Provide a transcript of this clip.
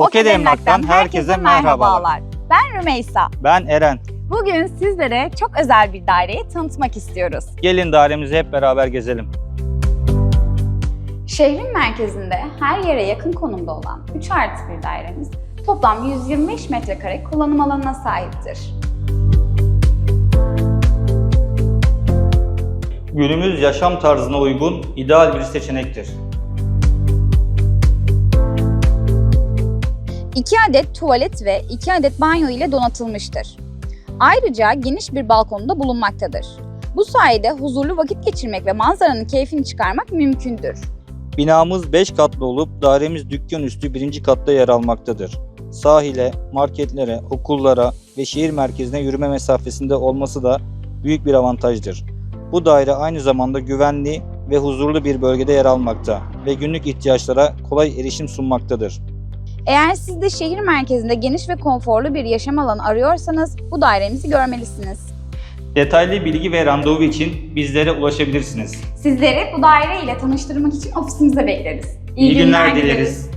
Poket Emlak'tan herkese merhabalar. Ben Rümeysa. Ben Eren. Bugün sizlere çok özel bir daireyi tanıtmak istiyoruz. Gelin dairemizi hep beraber gezelim. Şehrin merkezinde her yere yakın konumda olan 3 artı bir dairemiz toplam 125 metrekare kullanım alanına sahiptir. Günümüz yaşam tarzına uygun ideal bir seçenektir. 2 adet tuvalet ve 2 adet banyo ile donatılmıştır. Ayrıca geniş bir balkonda bulunmaktadır. Bu sayede huzurlu vakit geçirmek ve manzaranın keyfini çıkarmak mümkündür. Binamız 5 katlı olup dairemiz dükkan üstü birinci katta yer almaktadır. Sahile, marketlere, okullara ve şehir merkezine yürüme mesafesinde olması da büyük bir avantajdır. Bu daire aynı zamanda güvenli ve huzurlu bir bölgede yer almakta ve günlük ihtiyaçlara kolay erişim sunmaktadır. Eğer siz de şehir merkezinde geniş ve konforlu bir yaşam alanı arıyorsanız bu dairemizi görmelisiniz. Detaylı bilgi ve randevu için bizlere ulaşabilirsiniz. Sizleri bu daire ile tanıştırmak için ofisimize bekleriz. İyi günler dileriz.